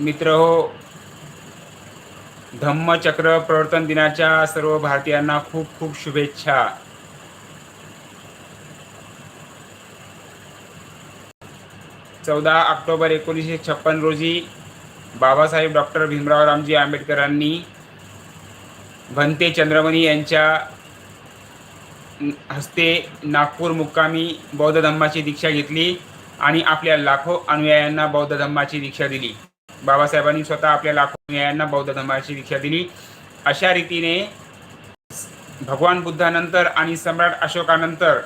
मित्र हो. धम्मचक्र प्रवर्तन दिनाच्या सर्व भारतीयांना खूप खूप शुभेच्छा. चौदा ऑक्टोबर एकोणीसशे छप्पन रोजी बाबासाहेब डॉक्टर भीमराव रामजी आंबेडकरांनी भंते चंद्रमणी यांच्या हस्ते नागपूर मुक्कामी बौद्ध धम्माची दीक्षा घेतली आणि आपल्या लाखो अनुयायांना बौद्ध धम्माची दीक्षा दिली. बाबासाहेबांनी स्वतः आपल्या लाखो यांना बौद्ध धर्माची दीक्षा दिली. अशा रीतीने भगवान बुद्धानंतर आणि सम्राट अशोकानंतर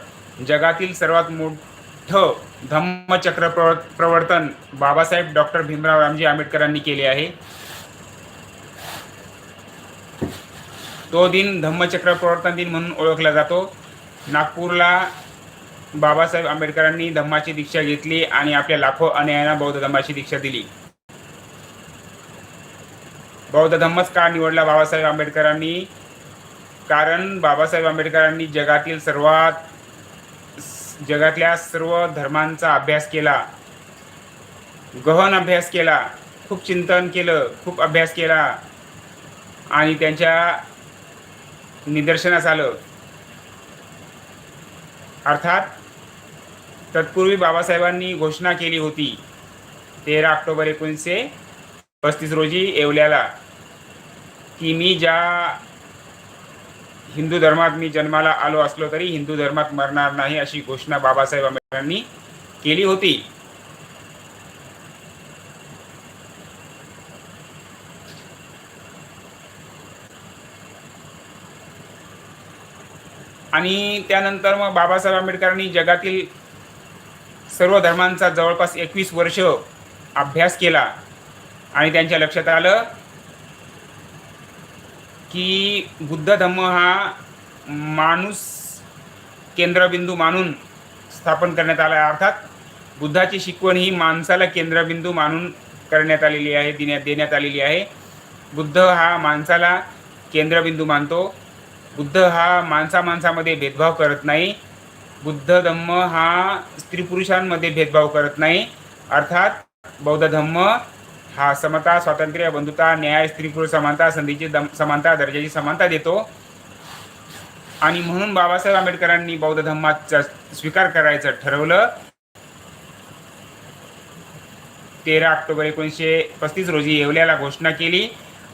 जगातील सर्वात मोठं धम्मचक्र प्रव प्रवर्तन बाबासाहेब डॉक्टर भीमराव रामजी आंबेडकरांनी केले आहे. तो दिन धम्मचक्र प्रवर्तन दिन म्हणून ओळखला जातो. नागपूरला बाबासाहेब आंबेडकरांनी धम्माची दीक्षा घेतली आणि आपल्या लाखो अनुयायांना बौद्ध धम्माची दीक्षा दिली. बौद्ध धम्मच का निवडला बाबासाहेब आंबेडकरांनी? कारण बाबासाहेब आंबेडकरांनी जगातील सर्वात जगातल्या सर्व धर्मांचा अभ्यास केला. गहन अभ्यास केला. खूप चिंतन केलं खूप अभ्यास केला. आणि त्यांच्या निदर्शनास आलं. अर्थात तत्पूर्वी बाबासाहेबांनी घोषणा केली होती तेरा ऑक्टोबर एकोणीसशे पस्तीस रोजी येवल्याला. की मी ज्या हिंदू धर्मात मी जन्माला आलो असलो तरी हिंदू धर्मात मरणार नाही अशी घोषणा बाबासाहेब आंबेडकरांनी केली होती. आणि त्यानंतर मग बाबासाहेब आंबेडकरांनी जगातील सर्व धर्मांचा जवळपास एकवीस वर्ष अभ्यास केला. आणि त्यांच्या लक्षात आलं की बुद्ध धम्म हा माणूस केंद्रबिंदू मानून स्थापन करण्यात आला आहे. अर्थात बुद्धाची शिकवण ही माणसाला केंद्रबिंदू मानून करण्यात आलेली आहे देण्यात देण्यात आलेली आहे. बुद्ध हा माणसाला केंद्रबिंदू मानतो. बुद्ध हा माणसा माणसामध्ये भेदभाव करत नाही. बुद्ध धम्म हा स्त्री पुरुषांमध्ये भेदभाव करत नाही. अर्थात बौद्ध धम्म हा समता स्वातंत्र्य बंधुता न्याय स्त्री पुरुष समानता संधीची दम समानता दर्जाची समानता देतो. आणि म्हणून बाबासाहेब आंबेडकरांनी बौद्ध धम्माचा स्वीकार करायचं ठरवलं. तेरा ऑक्टोबर एकोणीसशे पस्तीस रोजी येवल्याला घोषणा केली.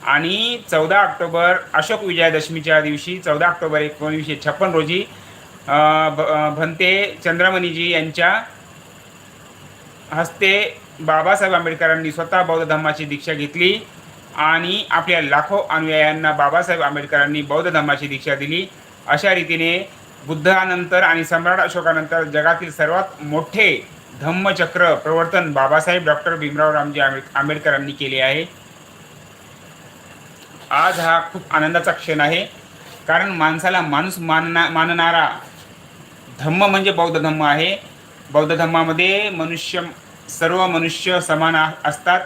आणि चौदा ऑक्टोबर अशोक विजयादशमीच्या दिवशी चौदा ऑक्टोबर एकोणीसशे छप्पन रोजी भंते चंद्रमणीजी यांच्या हस्ते बाबासाहेब आंबेडकरांनी स्वतः बौद्ध धर्माची दीक्षा घेतली आणि आपल्या लाखो अनुयायांना बाबासाहेब आंबेडकरांनी बौद्ध धर्माची दीक्षा दिली. अशा रीतीने बुद्धानंतर आणि सम्राट अशोकानंतर जगातील सर्वात मोठे धम्मचक्र प्रवर्तन बाबासाहेब डॉक्टर भीमराव रामजी आंबेडकरांनी केले आहे. आज हा खूप आनंदाचा क्षण आहे. कारण माणसाला माणूस मानना मानणारा धम्म म्हणजे बौद्ध धम्म आहे. बौद्ध धम्मामध्ये मनुष्य सर्व मनुष्य समान असतात.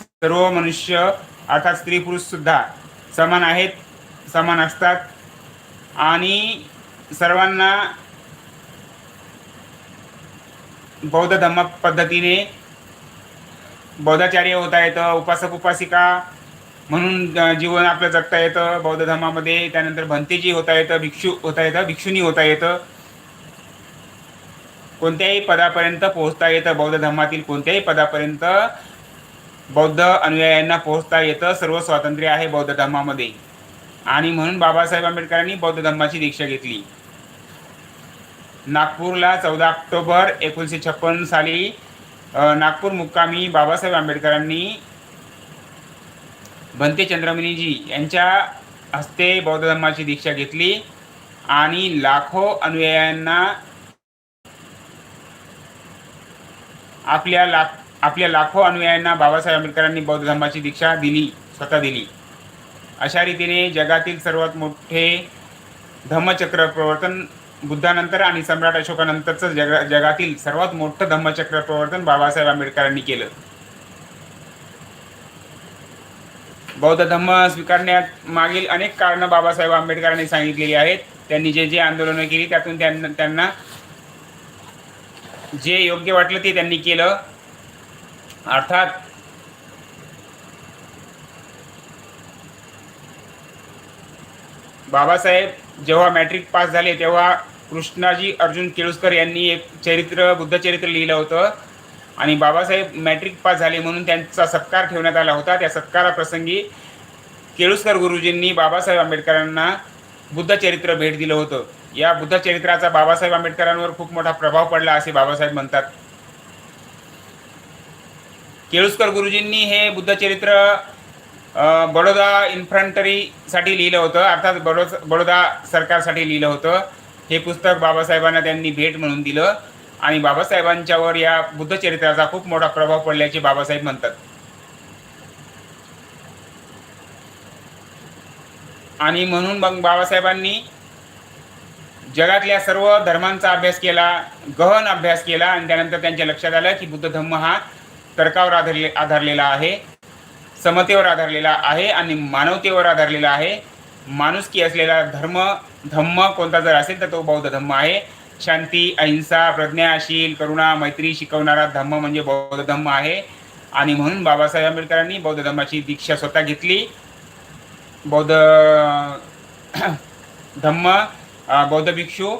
सर्व मनुष्य अर्थात स्त्री पुरुषसुद्धा समान आहेत समान असतात. आणि सर्वांना बौद्ध धम्म पद्धतीने बौद्धाचार्य होता येतं उपासक उपासिका म्हणून जीवन आपलं जगता येतं. बौद्ध धर्मामध्ये त्यानंतर भंतेजी होता येतं भिक्षू होता येतं भिक्षुनी होता येतं. कोणत्याही पदापर्यंत पोहोचता येतं. बौद्ध धर्मातील कोणत्याही पदापर्यंत बौद्ध अनुयायांना पोहोचता येतं. सर्व स्वातंत्र्य आहे बौद्ध धर्मामध्ये. आणि म्हणून बाबासाहेब आंबेडकरांनी बौद्ध धर्माची दीक्षा घेतली. नागपूरला चौदा ऑक्टोबर एकोणीसशे छप्पन साली नागपूर मुक्कामी बाबासाहेब आंबेडकरांनी भंते चंद्रमणीजी यांच्या हस्ते बौद्ध धर्माची दीक्षा घेतली. आणि लाखो अनुयायांना आपल्या लाख आपल्या लाखो अनुयायांना बाबासाहेब आंबेडकरांनी बौद्ध धर्माची दीक्षा दिली स्वतः दिली. अशा रीतीने जगातील सर्वात मोठे धम्मचक्र प्रवर्तन बुद्धानंतर आणि सम्राट अशोकानंतरचं जगा जगातील सर्वात मोठं धम्मचक्र प्रवर्तन बाबासाहेब आंबेडकरांनी केलं. बौद्ध धम्म स्वीकारण्यात मागील अनेक कारणं बाबासाहेब आंबेडकरांनी सांगितलेली आहेत. त्यांनी जे जे आंदोलनं केली त्यातून त्यांना त्यांना जे योग्य वाटलं ते त्यांनी केलं. अर्थात बाबासाहेब जेव्हा मॅट्रिक पास झाले तेव्हा कृष्णाजी अर्जुन केळुसकर यांनी एक चरित्र बुद्धचरित्र लिहिलं होतं. आणि बाबासाहेब मॅट्रिक पास झाले म्हणून त्यांचा सत्कार ठेवण्यात आला होता. त्या सत्काराप्रसंगी केळुसकर गुरुजींनी बाबासाहेब आंबेडकरांना बुद्धचरित्र भेट दिलं होतं. या बुद्ध चरित्राचा बाबासाहेब आंबेडकरांवर खूप मोठा प्रभाव पडला असे बाबासाहेब म्हणतात. केळुसकर गुरुजींनी हे बुद्ध चरित्र बडोदा इन्फंटरीसाठी लिहिलं होतं अर्थात बडो बडोदा सरकारसाठी लिहिलं होतं. हे पुस्तक बाबासाहेबांना त्यांनी भेट म्हणून दिलं आणि बाबासाहेबांच्यावर या बुद्ध चरित्राचा खूप मोठा प्रभाव पडल्याचे बाबासाहेब म्हणतात. आणि म्हणून मग बाबासाहेबांनी जगातल्या सर्व धर्मांचा अभ्यास केला गहन अभ्यास केला आणि त्यानंतर त्यांच्या लक्षात आलं की बुद्ध धम्म हा तर्कावर आधारले आधारलेला आहे समतेवर आधारलेला आहे आणि मानवतेवर आधारलेला आहे. माणुसकी असलेला धर्म धम्म कोणता जर असेल तर तो बौद्ध धम्म आहे. शांती अहिंसा प्रज्ञाशील करुणा मैत्री शिकवणारा धम्म म्हणजे बौद्ध धम्म आहे. आणि म्हणून बाबासाहेब आंबेडकरांनी बौद्ध धम्माची दीक्षा स्वतः घेतली. बौद्ध धम्म बौद्ध भिक्षू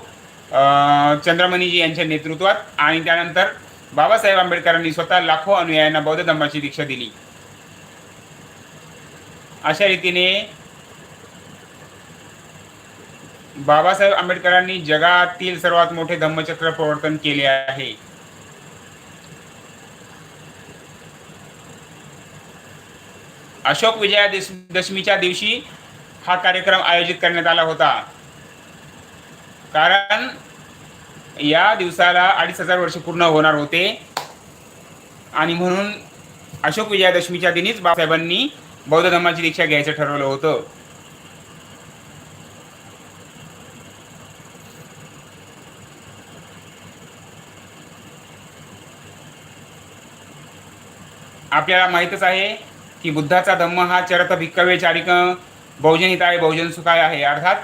चंद्रमणीजी यांच्या नेतृत्वात आणि त्यानंतर बाबासाहेब आंबेडकरांनी स्वतः लाखो अनुयायांना बौद्ध धर्माची दीक्षा दिली. अशा रीतीने बाबासाहेब आंबेडकरांनी जगातील सर्वात मोठे धम्मचक्र प्रवर्तन केले आहे. अशोक विजया दशमीच्या दिवशी हा कार्यक्रम आयोजित करण्यात आला होता. कारण या दिवसाला अडीच हजार वर्ष पूर्ण होणार होते. आणि म्हणून अशोक विजयादशमीच्या दिनीच बाबासाहेबांनी बौद्ध धर्माची दीक्षा घ्यायचं ठरवलं होतं. आपल्याला माहीतच आहे की बुद्धाचा धम्म हा चरत भिक्कवे चारिक बहुजन हिताय बहुजन सुखाय आहे. अर्थात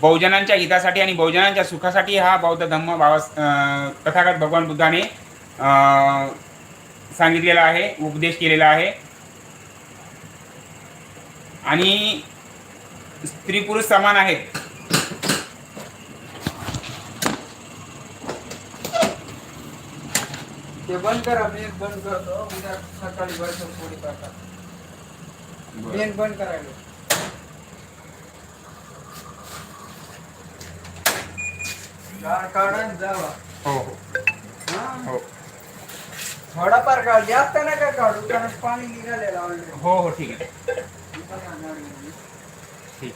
बहुजनांच्या हितासाठी आणि बहुजनांच्या सुखासाठी हा बौद्ध धम्म बाबा तथागत भगवान बुद्धाने सांगितलेला आहे उपदेश केलेला आहे. आणि स्त्री पुरुष समान आहेत. ते बंद करा मी बंद करतो. उद्या सकाळी वर्ष पोळी करतात. मेन बंद करायला. गाळ काढा आणि जावा. हो. हो? हा? हो थोडाफार काढ जास्त नका काढू? कारण पाणी निघालेलं ऑलरेडी हो हो ठीक आहे. ठीक.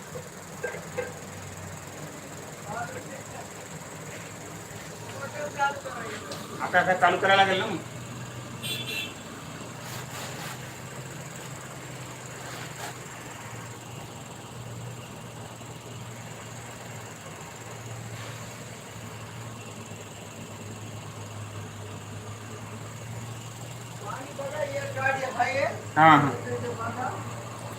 आता काय चालू करायला लागेल ना मग? पाणी बघा